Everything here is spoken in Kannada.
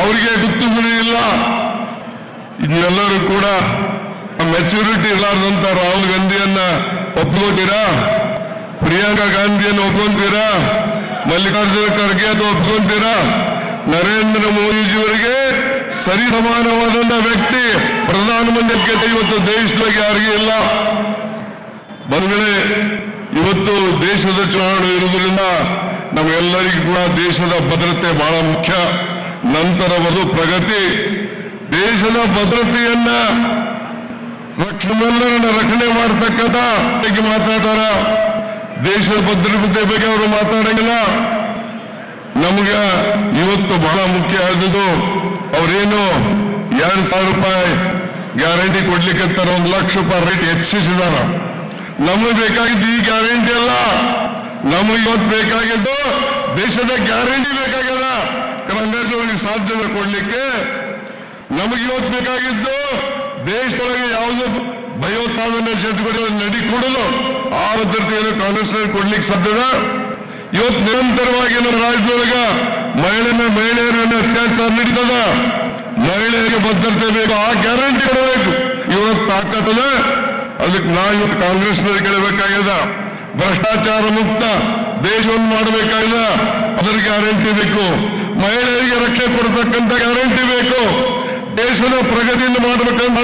ಅವರಿಗೆ ಗೊತ್ತು ಗುರಿ ಇಲ್ಲ. ಇನ್ನೆಲ್ಲರೂ ಕೂಡ ಮೆಚುರಿಟಿ ಇರಲಾರ್ದಂತ ರಾಹುಲ್ ಗಾಂಧಿಯನ್ನ ಒಪ್ಕೋತೀರಾ? ಪ್ರಿಯಾಂಕಾ ಗಾಂಧಿಯನ್ನು ಒಪ್ಕೊಂತೀರಾ? ಮಲ್ಲಿಕಾರ್ಜುನ ಖರ್ಗೆ ಅದು ಒಪ್ಕೊಂತೀರಾ? ನರೇಂದ್ರ ಮೋದಿಜಿಯವರಿಗೆ ಸರಿ ಸಮಾನವಾದಂತ ವ್ಯಕ್ತಿ ಪ್ರಧಾನಮಂತ್ರಿ ಇವತ್ತು ದೇಶದೊಳಗೆ ಯಾರಿಗೂ ಇಲ್ಲ. ಬಂದ್ಮೇಲೆ ಇವತ್ತು ದೇಶದ ಚುನಾವಣೆ ಇರುವುದರಿಂದ ನಮ್ಮೆಲ್ಲರಿಗೂ ಕೂಡ ದೇಶದ ಭದ್ರತೆ ಬಹಳ ಮುಖ್ಯ. ನಂತರ ಬದು ಪ್ರಗತಿ. ದೇಶದ ಭದ್ರತೆಯನ್ನ ರಕ್ಷಣೆಲ್ಲರನ್ನ ರಕ್ಷಣೆ ಮಾಡತಕ್ಕಂಥ ಮಾತಾಡ್ತಾರ. ದೇಶದ ಭದ್ರತೆ ಬಗ್ಗೆ ಅವರು ಮಾತಾಡಂಗಿಲ್ಲ. ನಮಗೆ ಇವತ್ತು ಬಹಳ ಮುಖ್ಯ ಆದದ್ದು ಅವರೇನು ಎರಡ್ ಸಾವಿರ ರೂಪಾಯಿ ಗ್ಯಾರಂಟಿ ಕೊಡ್ಲಿಕ್ಕೆ ಒಂದು ಲಕ್ಷ ರೂಪಾಯಿ ರೇಟ್ ಹೆಚ್ಚಿಸಿದಾರ. ನಮಗೆ ಬೇಕಾಗಿದ್ದು ಈ ಗ್ಯಾರಂಟಿ ಅಲ್ಲ. ನಮಗೆ ಇವತ್ತು ಬೇಕಾಗಿದ್ದು ದೇಶದ ಗ್ಯಾರಂಟಿ ಬೇಕಾಗ್ಯದ ಸಾಧ್ಯತೆ ಕೊಡ್ಲಿಕ್ಕೆ ನಮಗೆ ಇವತ್ತು ಬೇಕಾಗಿದ್ದು ದೇಶದೊಳಗೆ ಯಾವುದೋ ಭಯೋತ್ಪಾದನೆ ಚಟುವಟಿಕೆ ನಡಿಕೊಡಲು ಆ ಭದ್ರತೆಯನ್ನು ಕಾಂಗ್ರೆಸ್ ಕೊಡ್ಲಿಕ್ಕೆ ಸಾಧ್ಯದ? ಇವತ್ತು ನಿರಂತರವಾಗಿ ನಮ್ಮ ರಾಜ್ಯದೊಳಗ ಮಹಿಳೆ ಮಹಿಳೆಯರನ್ನ ಅತ್ಯಾಚಾರ ನಡೀತದ? ಮಹಿಳೆಯರಿಗೆ ಭದ್ರತೆ ಬೇಕು, ಆ ಗ್ಯಾರಂಟಿ ಕೊಡಬೇಕು. ಇವತ್ತು ತಾಕತ್ತದ ಅದಕ್ಕೆ ನಾ ಇವತ್ತು ಕಾಂಗ್ರೆಸ್ನವ್ರಿಗೆ ಕೇಳಬೇಕಾಗ್ಯದ. ಭ್ರಷ್ಟಾಚಾರ ಮುಕ್ತ ದೇಶವನ್ನು ಮಾಡಬೇಕಾಗಿಲ್ಲ ಅದರ ಗ್ಯಾರಂಟಿ ಬೇಕು. ಮಹಿಳೆಯರಿಗೆ ರಕ್ಷೆ ಕೊಡತಕ್ಕಂತ ಗ್ಯಾರಂಟಿ ಬೇಕು. ದೇಶದ ಪ್ರಗತಿಯನ್ನು ಮಾಡಬೇಕಂತ